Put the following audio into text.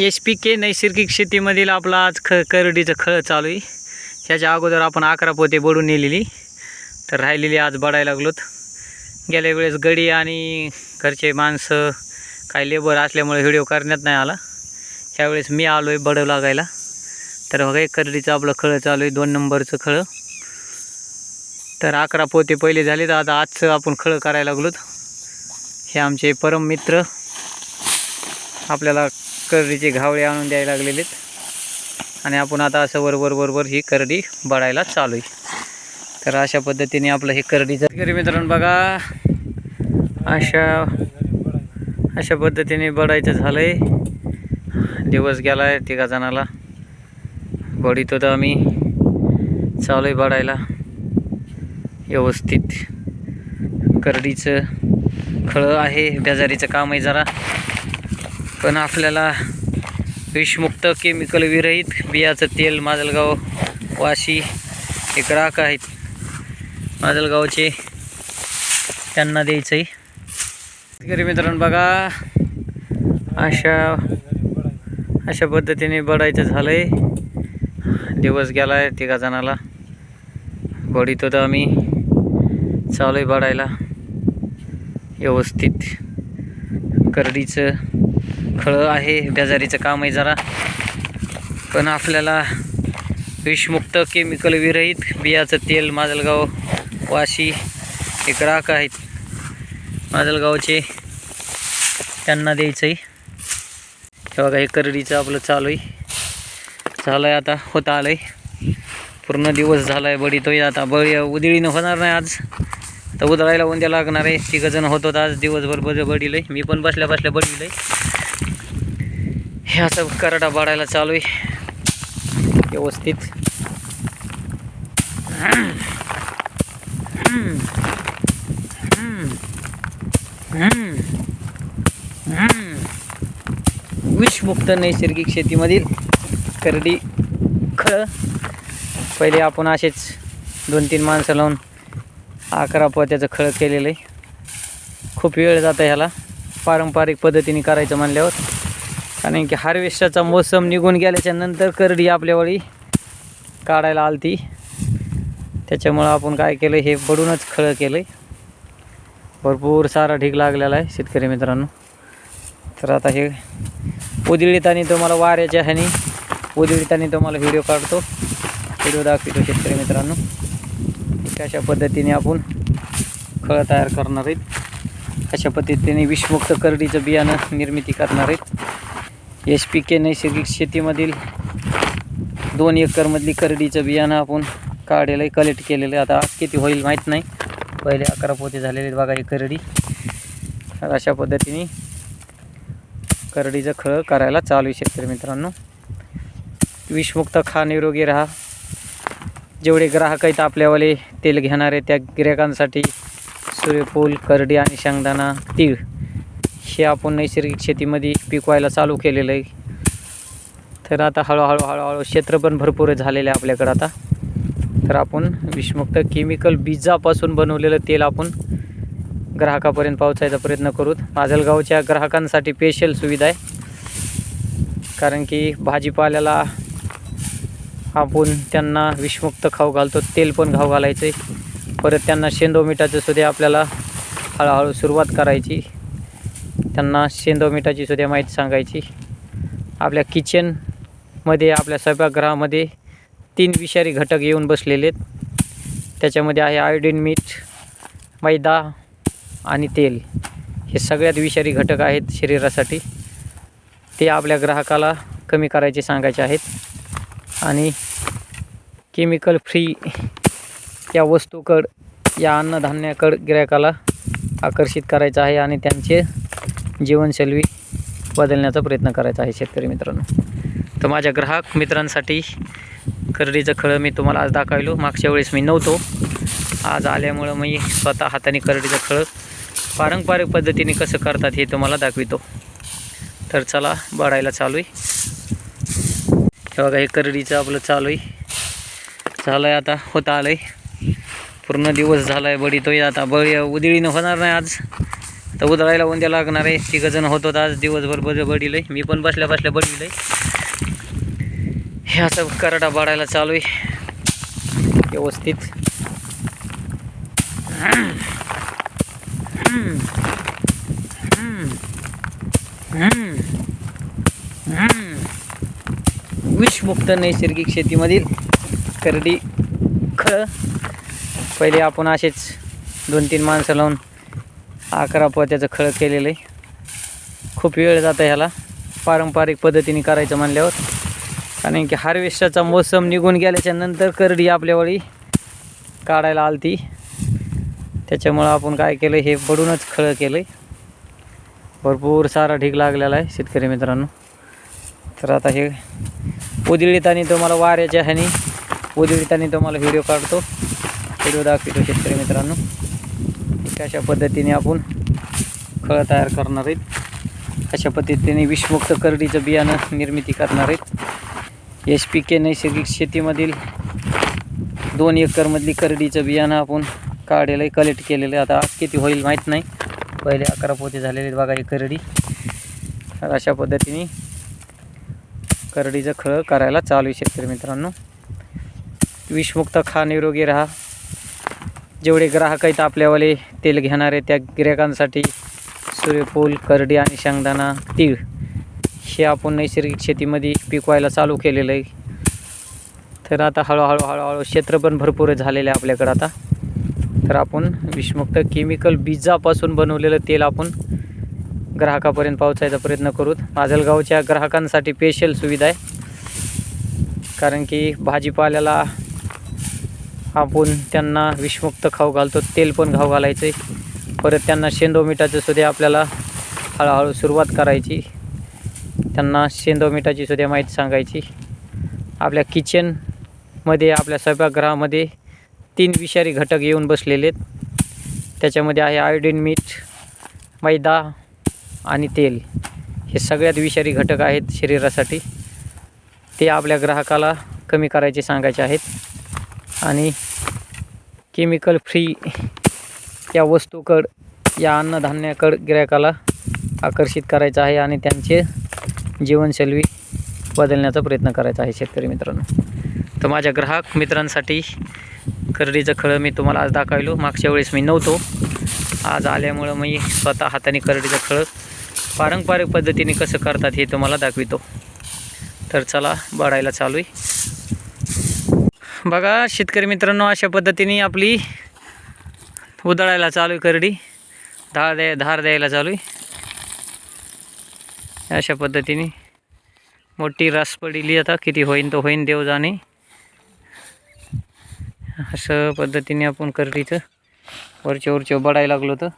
S P के नैसर्गिक शेतीमधील आपला आज ख करडीचं खळ चालू आहे. ह्याच्या अगोदर आपण अकरा पोते बडून नेलेली. तर राहिलेली आज बडायला लागलोत. गेल्या वेळेस गडी आणि घरचे माणसं काही लेबर असल्यामुळे व्हिडिओ करण्यात नाही आला. ह्यावेळेस मी आलो आहे बडव लागायला. तर बघा एक करडीचं आपलं खळं चालू आहे दोन नंबरचं खळं. तर अकरा पोते पहिले झाले तर आता आजचं आपण खळं करायला लागलोत. हे आमचे परम मित्र. आपल्याला करडीचे घावळे आणून द्यायला लागलेले आहेत. आणि आपण आता असं वरवर वरवर ही करडी बडायला चालू आहे. तर अशा पद्धतीने आपलं हे करडीचं शेतकरी मित्रांनो बघा अशा अशा पद्धतीने बडायचं झालं आहे दिवस गेला आहे तिघा जणाला. बडीत होतं आम्ही चालू आहे बडायला. व्यवस्थित. करडीचं खळं आहे बेजारीचं काम आहे जरा. पण आपल्याला विषमुक्त केमिकल विरहित बियाचं तेल माजलगाव वाशी हे ग्राहक आहेत. माजलगावचे त्यांना द्यायचं आहे शेतकरी मित्रांनो बघा अशा अशा पद्धतीने बडायचं झालं आहे दिवस गेला आहे तिघा जणाला. बडीत होतं आम्ही. चालू आहे बडायला. व्यवस्थित. करडीचं खळं आहे बेजारीचं काम आहे जरा. पण आपल्याला विषमुक्त केमिकल विरहित बियाचं तेल माजलगाव वाशी हे ग्राहक आहेत. माजलगावचे त्यांना द्यायचं आहे हे बघा हे करडीचं आपलं चालू आहे झालं आहे आता होता आलं आहे पूर्ण दिवस झाला आहे तोही आता. बळी उदळीनं होणार नाही आज. तर उदळायला उंद्या लागणार आहे. तिघंजण होत होतं आज दिवसभर बज आहे मी पण बसल्या बसल्या बडीलंय. हे असं करडा बाडायला चालू आहे. व्यवस्थित. विषमुक्त नैसर्गिक शेतीमधील करडी खळ. पहिले आपण असेच दोन तीन माणसं लावून अकरा पोत्याचं खळ केलेलं आहे. खूप वेळ जातं ह्याला. पारंपरिक पद्धतीने करायचं म्हणल्यावर. कारण की हार्वेस्टरचा मोसम निघून गेल्याच्यानंतर करडी आपल्यावळी काढायला आलती. त्याच्यामुळं आपण काय केलं हे बडूनच खळं केलं आहे भरपूर सारा ढीग लागलेला आहे शेतकरी मित्रांनो. तर आता हे उदिळीतानी तुम्हाला वाऱ्याच्या ह्यानी उदिळीतानी तुम्हाला व्हिडिओ काढतो. व्हिडिओ दाखवतो शेतकरी मित्रांनो. अशा पद्धतीने आपण खळं तयार करणार आहेत. अशा पद्धतीने विषमुक्त करडीचं बियाणं निर्मिती करणार आहेत. एस पी के नैसर्गिक शेतीमधील दोन एकरमधली करडीचं बियाणं आपण काढलेलं आहे कलेक्ट केलेलं आहे. आता किती होईल माहीत नाही. पहिले अकरा पोते झालेले आहेत बघा ही करडी. तर अशा पद्धतीने करडीचं खळं करायला चालू आहे शेतकरी मित्रांनो. विषमुक्त खा निरोगी राहा. जेवढे ग्राहक आहेत आपल्यावाले तेल घेणारे त्या गिरायकांसाठी सूर्यफूल करडी आणि शेंगदाणा तीळ. हे आपण नैसर्गिक शेतीमध्ये पिकवायला चालू केलेलं आहे. तर आता हळूहळू हळूहळू क्षेत्र पण भरपूर झालेलं आहे आपल्याकडं आता. तर आपण विषमुक्त केमिकल बीजापासून बनवलेलं तेल आपण ग्राहकापर्यंत पोहोचायचा प्रयत्न करूत. माजलगावच्या ग्राहकांसाठी स्पेशल सुविधा आहे. कारण की भाजीपाल्याला आपण त्यांना विषमुक्त खाऊ घालतो तेल पण खाऊ घालायचं आहे परत त्यांना शेंदो मिठाचं सुद्धा आपल्याला हळूहळू सुरुवात करायची. त्यांना शेंदो मिठाची सुद्धा माहिती सांगायची. आपल्या किचनमध्ये आपल्या स्वयंपाकगृहामध्ये तीन विषारी घटक येऊन बसलेले आहेत. त्याच्यामध्ये आहे आयोडीन मीठ मैदा आणि तेल. हे सगळ्यात विषारी घटक आहेत शरीरासाठी. ते आपल्या ग्राहकाला कमी करायचे सांगायचे आहेत. आणि केमिकल फ्री या वस्तूकड या अन्नधान्याकड गिरायकाला आकर्षित करायचं आहे आणि त्यांचे जीवनशैली बदलण्याचा प्रयत्न करायचा आहे शेतकरी मित्रांनो. तर माझ्या ग्राहक मित्रांसाठी करडीचं खळं मी तुम्हाला आज दाखवलो. मागच्या वेळेस मी नव्हतो. आज आल्यामुळं मी स्वतः हाताने करडीचं खळं पारंपरिक पद्धतीने कसं करतात हे तुम्हाला दाखवितो. तर चला बडायला चालू आहे. हे बघा हे करडीचं आपलं चालू आहे. झालं आहे आता होता आलं आहे पूर्ण दिवस झाला आहे बडीतोय आता. बळी उदिळीनं होणार नाही आज. तर उधळायला उद्या लागणार आहे. तिघं जण होत आज दिवसभर बज बडिलंय. मी पण बसल्या बसल्या बडिलंय. हे असं करडा बाळायला चालू आहे. व्यवस्थित. विषमुक्त नैसर्गिक शेतीमधील करडी खळ. पहिले आपण असेच दोन तीन माणसं लावून अकरा पोत्याचं खळ केलेलं आहे खूप वेळ जातं ह्याला. पारंपरिक पद्धतीने करायचं म्हणल्यावर. कारण की हार्वेस्टरचा मोसम निघून गेल्याच्यानंतर करडी आपल्यावेळी काढायला आलती. त्याच्यामुळं आपण काय केलं हे पडूनच खळं केलं आहे भरपूर सारा ढीग लागलेला आहे शेतकरी मित्रांनो. तर आता हे उदिळीतानी तुम्हाला वाऱ्याच्या ह्यानी उदिळीतानी तुम्हाला व्हिडिओ काढतो. व्हिडिओ दाखवतो शेतकरी मित्रांनो. अशा पद्धतीने आपण खळं तयार करणार आहेत. अशा पद्धतीने विषमुक्त करडीचं बियाणं निर्मिती करणार आहेत. एस पी के नैसर्गिक शेतीमधील दोन एकरमधली करडीचं बियाणं आपण काढलेलं आहे कलेक्ट केलेलं आहे. आता किती होईल माहीत नाही. पहिले अकरा पोते झालेले आहेत बघा ही करडी. तर अशा पद्धतीने करडीचं खळं करायला चालू आहे शेतकरी मित्रांनो. विषमुक्त खा निरोगी राहा. जेवढे ग्राहक आहेत आपल्यावाले तेल घेणारे त्या गिरायकांसाठी सूर्यफूल करडी आणि शेंगदाणा तीळ हे आपण नैसर्गिक शेतीमध्ये पिकवायला चालू केलेलं आहे. तर आता हळूहळू हळूहळू क्षेत्र पण भरपूर झालेलं आहे आपल्याकडं आता. तर आपण विषमुक्त केमिकल बीजापासून बनवलेलं तेल आपण ग्राहकापर्यंत पोहोचायचा प्रयत्न करू माजलगावच्या ग्राहकांसाठी स्पेशल सुविधा आहे. कारण की भाजीपाल्याला आपण त्यांना विषमुक्त खाऊ घालतो तेल पण खाऊ घालायचं आहे. परत त्यांना शेंदो मिठाचं सुद्धा आपल्याला हळूहळू सुरुवात करायची. त्यांना शेंदो मिठाची सुद्धा माहिती सांगायची. आपल्या किचनमध्ये आपल्या स्वयंपाकगृहामध्ये तीन विषारी घटक येऊन बसलेले आहेत. त्याच्यामध्ये आहे आयोडीन मीठ मैदा आणि तेल. हे सगळ्यात विषारी घटक आहेत शरीरासाठी. ते आपल्या ग्राहकाला कमी करायचे सांगायचे आहेत. आणि केमिकल फ्री या वस्तूकड या अन्नधान्याकड गिरायकाला आकर्षित करायचं आहे आणि त्यांचे जीवनशैली बदलण्याचा प्रयत्न करायचा आहे शेतकरी मित्रांनो. तर माझ्या ग्राहक मित्रांसाठी करडीचं खळं मी तुम्हाला आज दाखवलो. मागच्या वेळेस मी नव्हतो. आज आल्यामुळं मी स्वतः हाताने करडीचं खळं पारंपरिक पद्धतीने कसं करतात हे तुम्हाला दाखवितो. तर चला बढायला चालू आहे बघा शेतकरी मित्रांनो अशा पद्धतीने आपली उधळायला चालू आहे करडी. धार द्या धार द्यायला चालू आहे. अशा पद्धतीने मोठी रास पडली आता किती होईन तो होईन देव जाणे. असं पद्धतीने आपण करडीचं वरच्या वरच्या बडायला लागलो तर